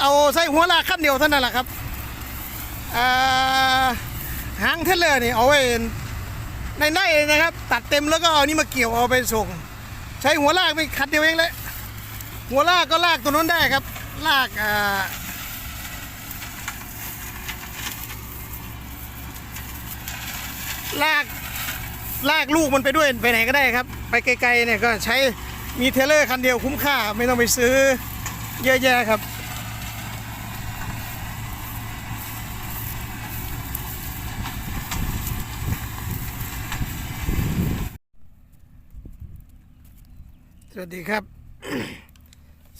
เอาใส่หัวลากขั้นเดียวเท่านั้นแหละครับหางเทเลอร์นี่เอาไว้ในในๆนะครับ ตัดเต็มแล้วก็เอานี่มาเกี่ยวเอาไปส่ง ใช้หัวลากไปคัดเดียวเองเลยหัวลากก็ลากตัวนั้นได้ครับ ลากอ่าลากลากลูกมันไปด้วยไปไหนก็ได้ครับ ไปไกลๆเนี่ยก็ใช้มีเทเลอร์คันเดียวคุ้มค่าไม่ต้องไปซื้อเยอะแยะครับ สวัสดีครับ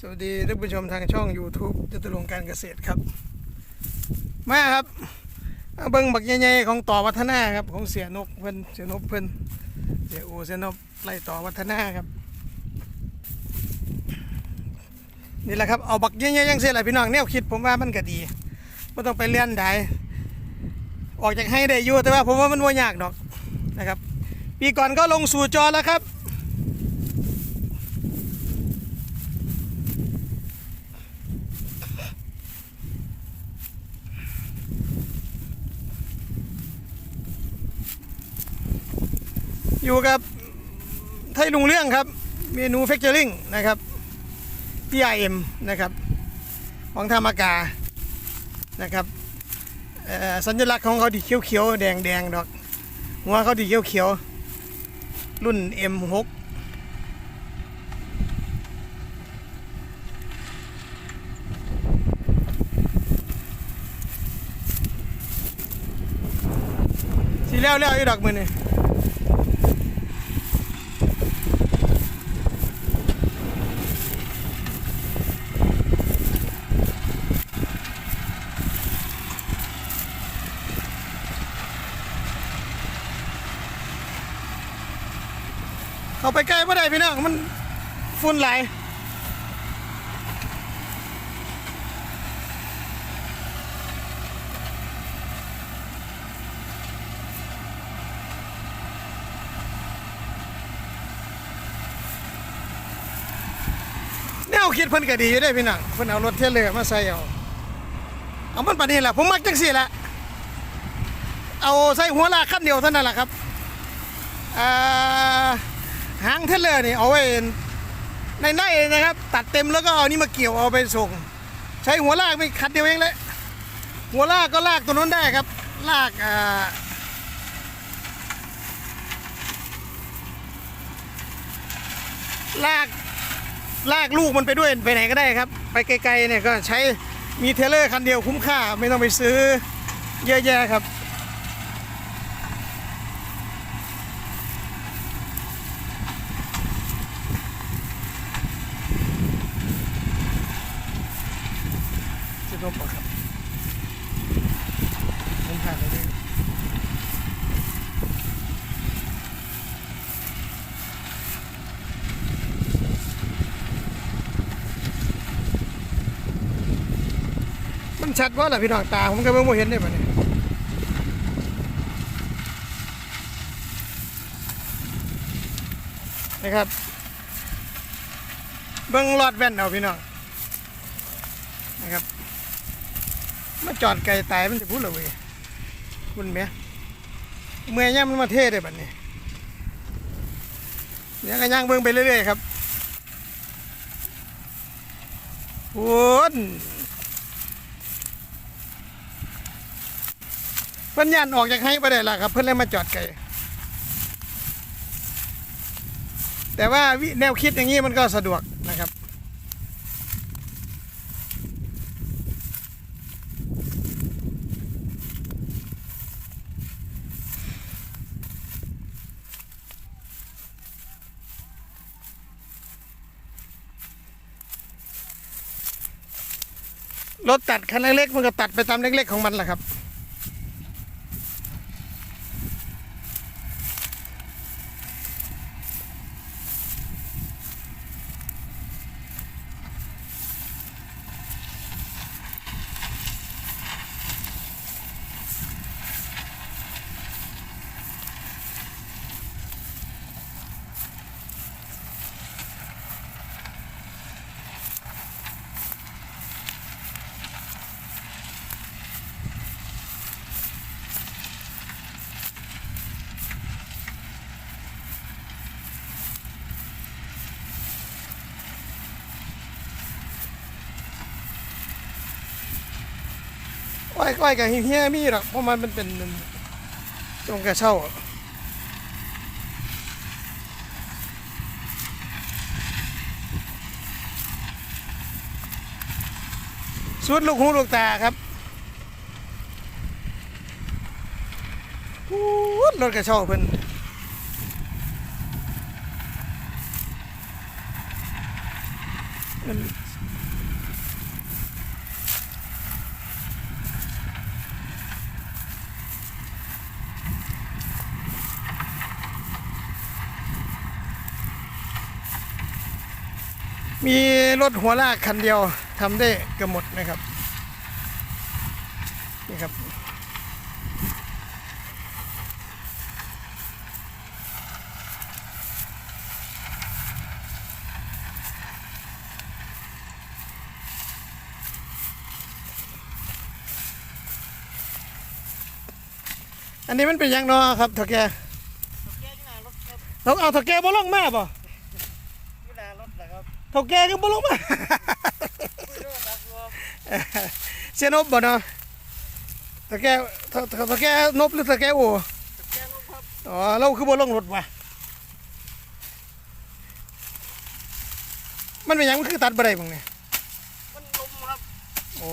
สวัสดีท่านผู้ชมทางช่อง YouTube จตุรงการเกษตรครับ มาครับเอาเบิ้งบักใหญ่ๆของต่อวัฒนาครับ ของเสียนกเพิ่นเสียนกเพิ่นเสียโอเสียนกไล่ต่อวัฒนาครับ นี่แหละครับ เอาบักใหญ่ๆยังเสียแหละพี่น้องแนวคิดผมว่ามันก็ดีไม่ต้องไปเลี้ยนได้ออกจากให้ได้อยู่แต่ว่าผมว่ามันว่ายากดอกนะครับ ปีก่อนก็ลงสู่จอแล้วครับ อยู่กับไทยลุงเรื่องครับ เมนูเฟกเจอริงนะครับ PIM นะครับ ของธรรมกานะครับสัญลักษณ์ของเขาดีเขียวๆ แดงๆดงดอกหัวเขาดีเขียวๆ รุ่น M6 สีแล้วแล้วอยู่ดอกมือนี่ เข้าไปใกล้ไม่ได้พี่น้องมันฝุ่นไหลแนวคิดเพิ่นก็ดีอยู่ได้พี่น้องเพิ่นเอารถเทเลอร์มาใส่เอาเอามันปานนี้แหละผมมักจังสี่แหละเอาใส่หัวลากขั้นเดียวเท่านั้นแหละครับอ่า หางเทเลอร์นี่เอาไว้ในในนะครับ ตัดเต็มแล้วก็เอานี่มาเกี่ยวเอาไปส่ง ใช้หัวลากไปคัดเดียวเองเลยหัวลากก็ลากตัวนั้นได้ครับ ลากอ่าลากลากลูกมันไปด้วยไปไหนก็ได้ครับ ไปไกลๆเนี่ยก็ใช้มีเทเลอร์คันเดียวคุ้มค่าไม่ต้องไปซื้อเยอะแยะครับ ลบอครับผมผ่านไปเลยมันชัดว่าแหละพี่น้องตา ผมก็ไม่เห็นได้ปะเนี่ยนะครับเบิ้งหลอดแว่นเอาพี่น้องนะครับ มาจอดไกลตายมันจะพูดเหรอเว้ยคุณเมียเมื่อยย่ำมันมาเทได้บัดนี้เนี่ยก็ย่างเบิ่งไปเรื่อยๆครับวนเพิ่อนยานออกจากให้ไปได้ละครับ เพิ่อนเลยมาจอดไกลแต่ว่าวิแนวคิดอย่างนี้มันก็สะดวกนะค รถตัดคันเล็กๆมันก็ตัดไปตามเล็กๆของมันแหละครับ อ้อยอ้อยกับเฮียมีหรอกเพราะมันเป็นเป็นตรงกระเช่าสุดลูกหูลูกตาครับพูดรถกระเช่าเพิ่นมัน มีรถหัวลากคันเดียวทำได้เกือบหมดนะครับ นี่ครับ อันนี้มันเป็นหยังเนอครับเถาแกแก้ที่ไหนรถครับเราเอาเถาแกบ่ลงมาป่ะที่ไหนรถ นะครับเถาแกก็บ่ลงมาไม่รู้ครับรวมเสียนบบ่เนาะเถาแกเถาเถาแกนบหรือเถาแกโอแก้รถครับอ๋อเราคือบ่ลงรถว่ะมันเป็นหยังมันคือตัดบ่ได้บังเนี่ยมันลมครับโอ้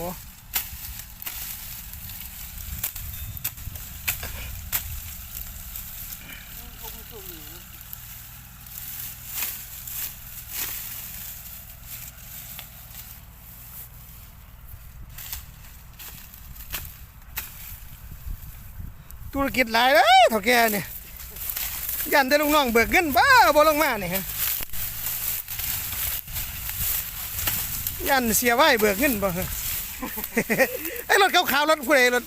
ธุรกิจหลายเลยเท่าแกเนี่ยยันแต่ลูกน้องเบิกเงินบ้าบ่ลงมาเนี่ยฮะยันเสียไว้เบิกเงินบ่ฮะไอ้รถขาวๆรถผู้ใดรถ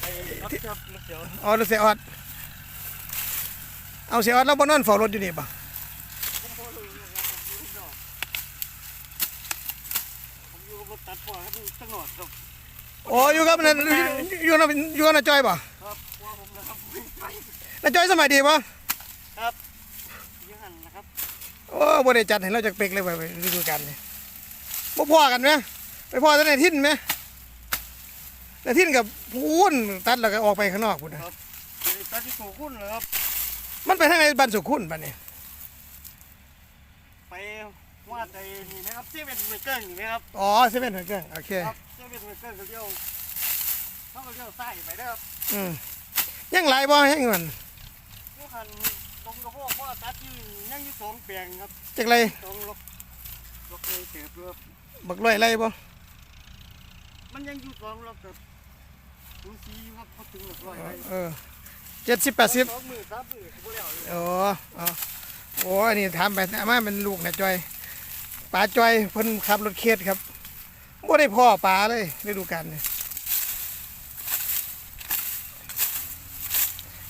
ไอ้รถครับรถเสียวอ๋อรถเสียออดเอาเสียออดแล้วบนนอนเฝ้ารถอยู่นี่ป่ะผมพอรู้นะครับผมอยู่ข้างนอกผมอยู่กับรถตัดปล่อยครับตลอดครับโอ้อยู่กับนั่นอยู่กับอยู่กับน้าจอยป่ะครับ ว่าผมนะครับวิ่งไปน้าจอยสมัยดีป่ะครับยังหันนะครับโอ้บ่ได้จัดให้เราจากเป็กเลยไปฤดูกาลนี่บ่พอกันไหมไปพอแต่ในทินไหมในทินกับพูนตัดแล้วก็ออกไปข้างนอกพูนนะเดี๋ยวตัดที่ถูกคุ้นเลยครับมันไปทางไหนบ้านสุขุนบ้านนี่ไปว่าใจนี่นะครับเซเว่นเมเกอร์นี่นะครับอ๋อเซเว่นเหมือนกันโอเคครับเซเว่นเมเกอร์ก็เลี้ยวเขาก็เลี้ยวใต้ไปนะครับอืม ยังหลายบ่ยังเงินยูหันลงกระโปงเพราะว่าตัดอยู่ยังอยู่สองแปลงครับจักไรสองลบลบเลยเจ็บเรือบักร้อยไรบ่มันยังอยู่สองลบแบบดูซีครับเขาถึงหลักร้อยไปเออเจ็ดสิบแปดสิบสองหมื่นสามหมื่นก็บ่แล้วเลยโอ้อ๋อโอ้อันนี้ถามไปถามมาเป็นลูกนะจอยป๋าจอยเพิ่นขับรถเคสครับบ่ได้พ่อป๋าเลยฤดูกาลนี่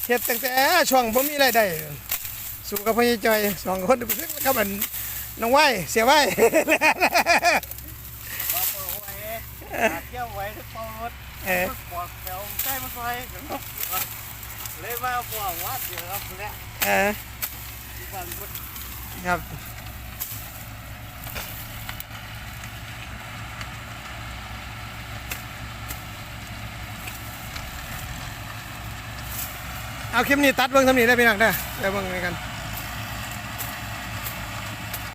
เฮ็ดตั้งแต่ช่วงผมมีรายได้สู่กับพ่อใหญ่จอยสองคนกับมันน้องไหวเสียไหวว่าพอไว้หาเที่ยวไว้ที่เป่ารถเออปอกแถวใกล้มาซอยเลยมาพวกวัดเดี๋ยวครับเนี่ยเออที่บ้านพุทธครับ เอาคลิปนี้ตัดเบิ่งทำนี้ได้พี่น้องเด้อเดี๋ยวเบิ่งกัน